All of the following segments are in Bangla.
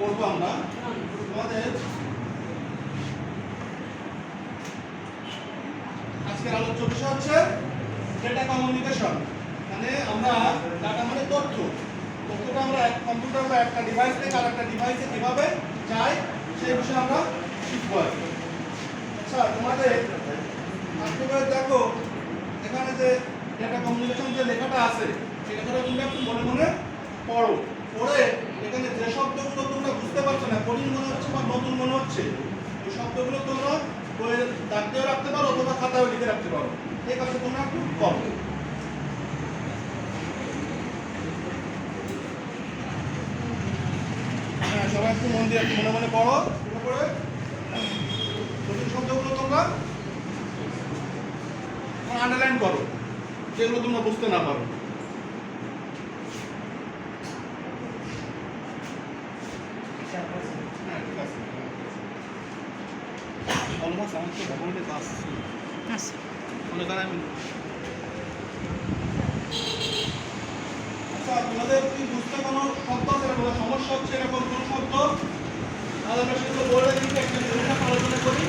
করব আমরা। আমাদের আজকের আলোচ্য বিষয় হচ্ছে ডেটা কমিউনিকেশন মানে আমরা ডাটা মানে তথ্য। তথ্যটা আমরা এক কম্পিউটার বা একটা ডিভাইস থেকে আর একটা ডিভাইসে কীভাবে যায় সেই বিষয়ে আমরা শিখব আচ্ছা তোমাদের আজকে দেখো, এখানে যে ডেটা কমিউনিকেশন যে লেখাটা আছে সেই লেখাটা তুমি একটু মনে মনে পড়ো। পড়ে এখানে যে শব্দগুলো তোমরা বুঝতে পারছ না, কঠিন মনে হচ্ছে বা নতুন মনে হচ্ছে ওই শব্দগুলো তোমরা বইয়ে দাগ রাখতে পারো অথবা খাতায় লিখে রাখতে পারো। এই কাজটা তোমরা একটু করো হ্যাঁ সবাই একটু মন দিয়ে মনে মনে পড়ো পড়ে। নতুন শব্দগুলো তোমরা আন্ডারলাইন করো, যেগুলো তোমরা বুঝতে না পারো হ্যাঁ ঠিক আছে অলমোস্ট আমার তো ভবনের কাজ আচ্ছা মনে করেন আমি আচ্ছা কি বুঝতে কোনো শব্দ আছে কোনো সমস্যা হচ্ছে এরকম কোনো শব্দ তাহলে আমরা সেগুলো বলে দিচ্ছি একটা জিনিস আলোচনা করি।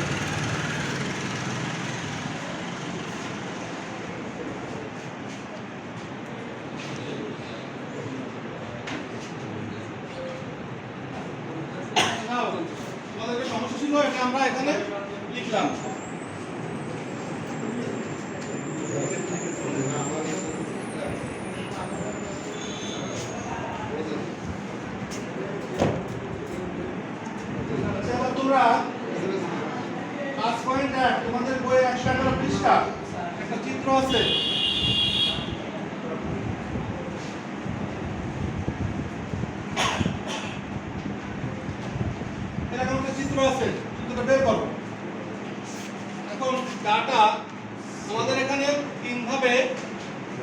না, সমস্যা ছিল এটা আমরা এখানে লিখলাম আচ্ছা, এবার তোমরা পাঁচ পয়েন্ট এক তোমাদের বইয়ে একশো এগারো পৃষ্ঠা একটা চিত্র আছে।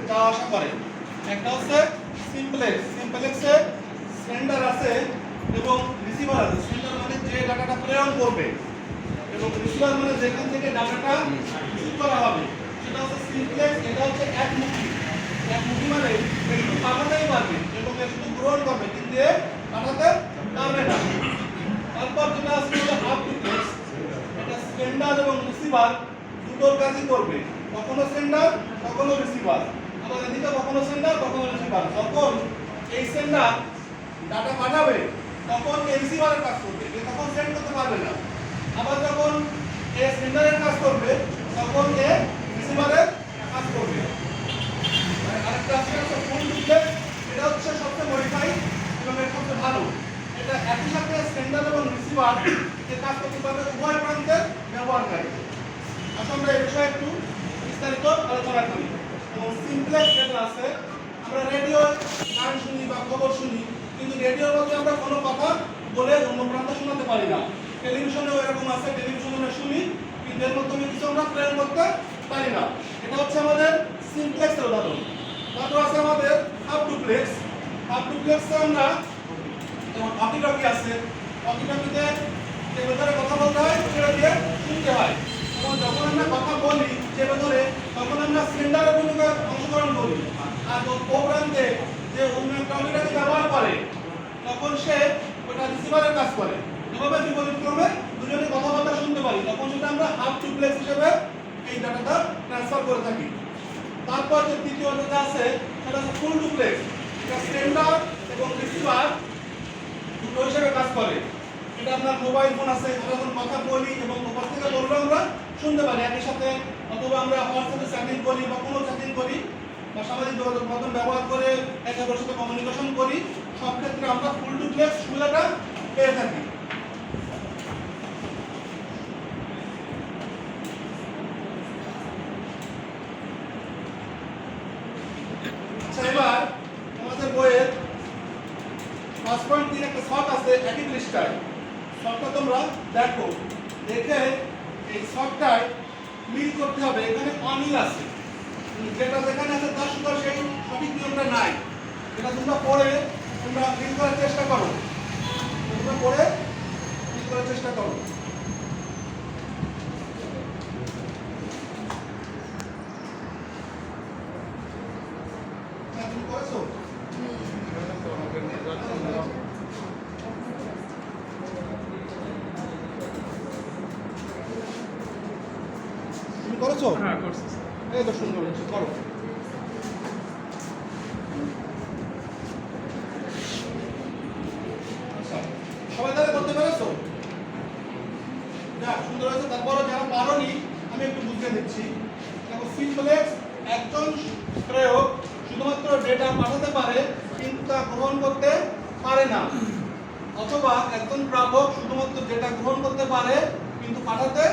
যাওয়া আসা করে। একটা হচ্ছে সিম্পলেক্স আছে এবং রিসিভার মানে যে ডাটাটা প্রেরণ করবে। এবং রিসিভার মানে যেখান থেকে ডাটাটা করা হবে। সেটা হচ্ছে সিম্পলেক্স এটা হচ্ছে একমুখী একমুখী মানে একটু পাঠাতেই পারবে, এবং একটু গ্রহণ করবে, কিন্তু পাঠাতে পারবে না। তারপর যেটা আছে হলো হাফ ডুপ্লেক্স এটা সেন্ডার এবং রিসিভার দুটোর কাজই করবে। কখনো সেন্ডার কখনো রিসিভার আবার এদিকে কখনো সেন্ডার কখনো রিসিভার যখন এই সেন্ডার ডাটা পাঠাবে, তখন এই রিসিভারের কাজ করবে। তখন সেন্ড করতে পারবে না। আবার যখন এ সেন্ডারের কাজ করবে তখন এ রিসিভারের কাজ করবে। আর আরেকটা আছে হচ্ছে ফুল ডুপ্লেক্স এটা হচ্ছে সবচেয়ে মডিফাই এবং এটা সবচেয়ে ভালো। এটা একই সাথে সেন্ডার এবং রিসিভার এর কাজ করতে পারবে উভয় প্রান্তের ব্যবহারকারী। আসলে আমরা এই বিষয়ে একটু বিস্তারিত আলোচনা করি। এবং সিমপ্লেক্স যেটা আছে, আমরা রেডিও গান শুনি বা খবর শুনি, কিন্তু রেডিওর মধ্যে আমরা কোনো কথা বলে অন্য প্রান্তে শোনাতে পারি না। টেলিভিশনেও এরকম আছে, টেলিভিশনে শুনি এর কিছু করতে পারি না। এটা হচ্ছে আমাদের সিমপ্লেক্সের উদাহরণ। তারপর আছে আমাদের হাফ ডুপ্লেক্স। হাফ ডুপ্লেক্সে আমরা যেমন টকি টকি আছে টকি টকিতে যে ভেতরে কথা বলতে হয়, সেটা দিয়ে শুনতে হয়। এবং যখন আমরা কথা বলি যে ভেতরে, তখন আমরা সিলিন্ডারের ভূমিকা অংশগ্রহণ করি। আর ও প্রান্তে যে অন্য একটা ব্যবহার করে, তখন সে ওটা রিসিভারের কাজ করে। এভাবে বিপরীত ক্রমে দুজনে কথা পারি তখন সেটা আমরা হাফ ডুপ্লেক্স হিসেবে এই ডাটাটা ট্রান্সফার করে থাকি। তারপর যে তৃতীয় যেটা আছে, সেটা হচ্ছে ফুল ডুপ্লেক্স এটা সেন্ডার এবং রিসিভার দুটো হিসেবে কাজ করে। এটা আপনার মোবাইল ফোন আছে আমরা যখন কথা বলি এবং ওপার থেকে বললে আমরা শুনতে পারি। একই সাথে অথবা আমরা হোয়াটসঅ্যাপে চ্যাটিং করি বা কোনো চ্যাটিং করি বা সামাজিক যোগাযোগ মাধ্যম ব্যবহার করে একে অপরের সাথে কমিউনিকেশন করি, সব ক্ষেত্রে আমরা ফুল ডুপ্লেক্স সুবিধাটা পেয়ে থাকি আচ্ছা এবার আমাদের বইয়ের পাঁচ পয়েন্ট তিন একটা শট আছে, একই পৃষ্ঠায় শটটা তোমরা দেখো। দেখে এই শটটায় মিল করতে হবে। এখানে অমিল আছে। যেটা যেখানে আছে তার সাথে সেই সঠিক নিয়মটা নাই। এটা তোমরা পড়ে, তোমরা মিল করার চেষ্টা করো। তোমরা পড়ে মিল করার চেষ্টা করো হ্যাঁ, তুমি করেছ করেছ? হ্যাঁ করছি। এই তো সুন্দর হচ্ছে করো। আচ্ছা, সবাই তাহলে করতে পেরেছ? যাক সুন্দর হয়েছে। তারপরে যারা পারোনি আমি একটু বুঝিয়ে দিচ্ছি। দেখো সিম্পলেক্স একজন প্রয়োগ শুধুমাত্র ডেটা পাঠাতে পারে কিন্তু তা গ্রহণ করতে পারে না। অথবা একজন প্রাপক শুধুমাত্র ডেটা গ্রহণ করতে পারে কিন্তু পাঠাতে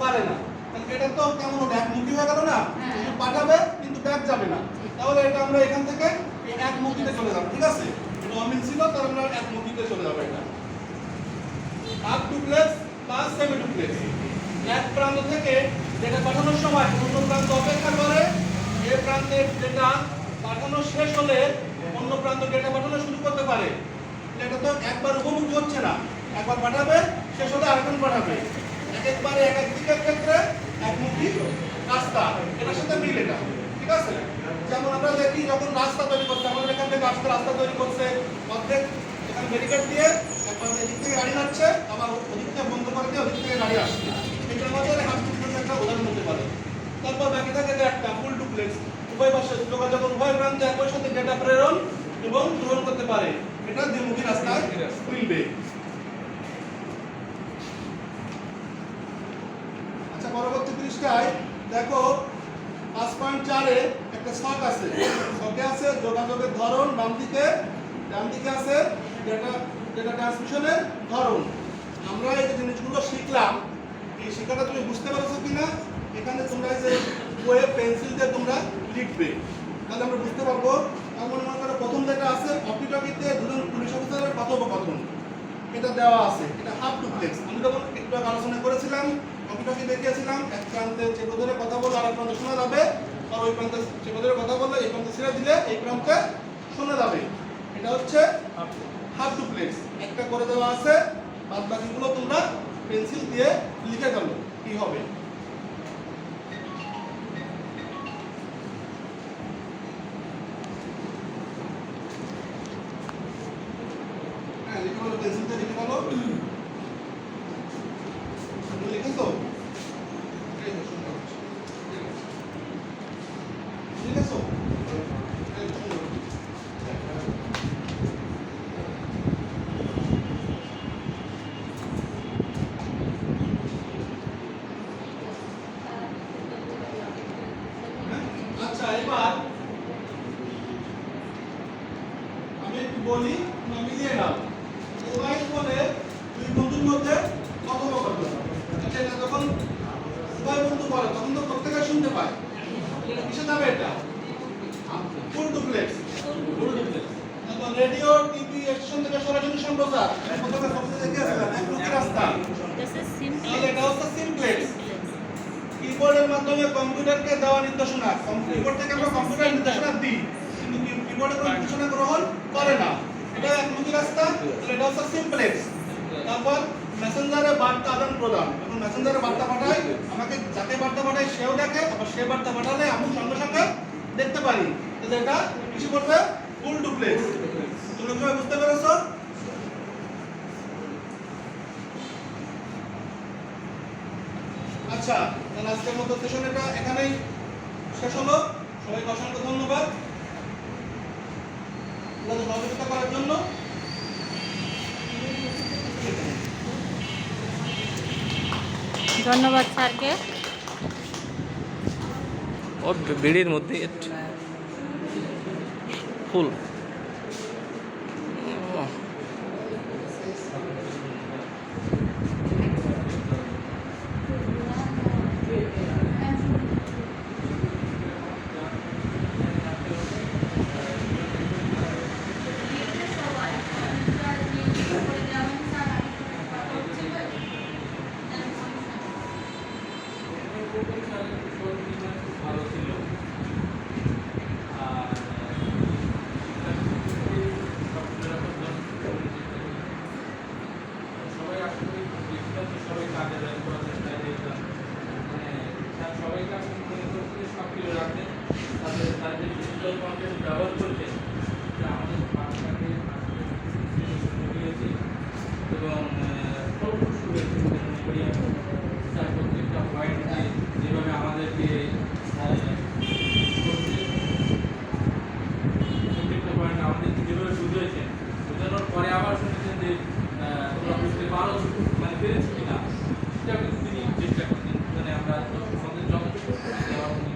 পারে না। তাহলে এটা তো কেমন একমুখী হয়ে গেল না? হ্যাঁ। শুধু পাঠাবে কিন্তু ব্যাক যাবে না। তাহলে এটা আমরা এখান থেকে এই একমুখীতে চলে যাব ঠিক আছে? এটা অমিল ছিল তার আমরা একমুখীতে চলে যাব এটা। Half duplex plus semi duplex এক প্রান্ত থেকে ডেটা পাঠানোর সময় অন্য প্রান্ত অপেক্ষা করে এ প্রান্তের ডেটা পাঠানো শেষ হলে অন্য প্রান্ত ডেটা পাঠানো শুরু করতে পারে। এটা তো একবার উপমুখী হচ্ছে না। একবার পাঠাবে শেষ হলে আরেকজন পাঠাবে। এক একবারে এক এক দিকের ক্ষেত্রে একমুখী রাস্তা এটার সাথে মিল এটা। ঠিক আছে? যেমন আমরা দেখি যখন রাস্তা তৈরি করছে আমাদের এখান থেকে রাস্তা রাস্তা তৈরি করছে। অর্ধেক এখানে ব্যারিকেড দিয়ে একবার এদিক থেকে গাড়ি যাচ্ছে আবার ওদিক থেকে বন্ধ করে দিয়ে ওদিক থেকে গাড়ি আসছে। এটার মধ্যে হাফ একটা উদাহরণ হতে পারে। তারপর বাকি থাকে যে একটা ফুল ডুপ্লেক্স উভয় পাশে যোগাযোগ উভয় প্রান্তে একই সাথে ডেটা প্রেরণ এবং গ্রহণ করতে পারে। এটা দ্বিমুখী রাস্তায় মিলবে আচ্ছা পরবর্তী পৃষ্ঠায় দেখো পাঁচ পয়েন্ট চারে একটা শখ আছে। শখে আছে যোগাযোগের ধরন, বাম দিকে, ডান দিকে আছে ডেটা ডেটা ট্রান্সমিশনের ধরন। আমরা এই যে জিনিসগুলো শিখলাম, এই শেখাটা তুমি বুঝতে পারছ কিনা? এখানে তোমরা যে বইয়ে পেন্সিল দিয়ে তোমরা লিখবে। তাহলে আমরা বুঝতে পারব, তার মনে মনে করো প্রথম যেটা আছে অপিটকিতে দুজন পুলিশ অফিসারের কথোপকথন। এটা দেওয়া আছে, এটা হাফ ডুপ্লেক্স আমি যখন একটু আলোচনা করেছিলাম কম্পিউটারকে দেখিয়েছিলাম, এক প্রান্তে চেপে ধরে কথা বললে আর এক প্রান্তে শোনা যাবে। আর ওই প্রান্তে চেপে ধরে কথা বললে এই প্রান্তে ছেড়ে দিলে এই প্রান্তে শোনা যাবে। এটা হচ্ছে হাফ ডুপ্লেক্স একটা করে দেওয়া আছে বাদ বাকিগুলো তোমরা পেন্সিল দিয়ে লিখে গেল কি হবে। হ্যাঁ পেন্সিল দিয়ে লিখে গেলো তুমি লিখেছো এই তো সুন্দর হচ্ছে। ঠিক আছে। লিখেছো এই তো সুন্দর হচ্ছে। আচ্ছা এবার আমি একটু বলি তোমরা মিলিয়ে নাও মোবাইল ফোনে দুই বন্ধুর মধ্যে কথোপকথন আচ্ছা এটা যখন উভয় বন্ধু বলে তখন তো প্রত্যেকে শুনতে পায় এটা? কিসে যাবে এটা full duplex full duplex radio TV station থেকে সরাসরি সম্প্রচার। রাস্তা। এটা হচ্ছে সিমপ্লেক্স কিবোর্ডের মাধ্যমে কম্পিউটারকে দেওয়া নির্দেশনা। কিবোর্ড থেকে আমরা কম্পিউটার নির্দেশনা দিই। কিন্তু কি- কিবোর্ডে কোনো নির্দেশনা গ্রহণ করে না। এটা একমুখী রাস্তা তাহলে এটা হচ্ছে সিমপ্লেক্স তারপর মেসেঞ্জারে বার্তা আদান প্রদান। এখন মেসেঞ্জারে বার্তা পাঠায়, আমাকে যাকে বার্তা পাঠায় সেও দেখে, আবার সে বার্তা পাঠালে আমি সঙ্গে সঙ্গে দেখতে পারি। তাহলে এটা কিছু করবে? ফুল ডুপ্লেক্স তুমি সবাই বুঝতে পেরেছ? আচ্ছা তাহলে আজকের মতো সেশন এটা এখানেই শেষ হলো। সবাইকে অসংখ্য ধন্যবাদ। সহযোগিতা করার জন্য। ধন্যবাদ স্যারকে। ও বিড়ির মধ্যে ফুল ভালো ছিল আর যে আহ, তোমরা বুঝতে পারো মানে পেরেছ কিনা সেটাও কিন্তু তিনি চেষ্টা করতেন মানে আমরা আমাদের যতটুকু দেওয়া উনি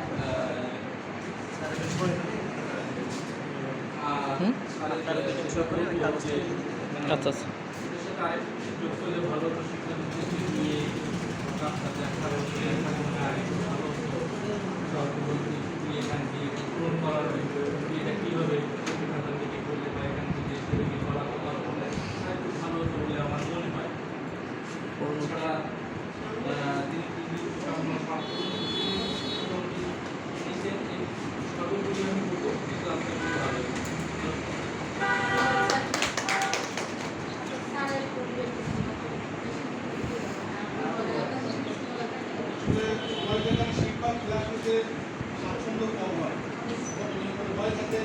আহ, আর হুম? তাদের চেষ্টা করে যে মানে আচ্ছা আচ্ছা। স্বাচ্ছন্দ্য কম হয়। নিয়মিত ভয় থাকে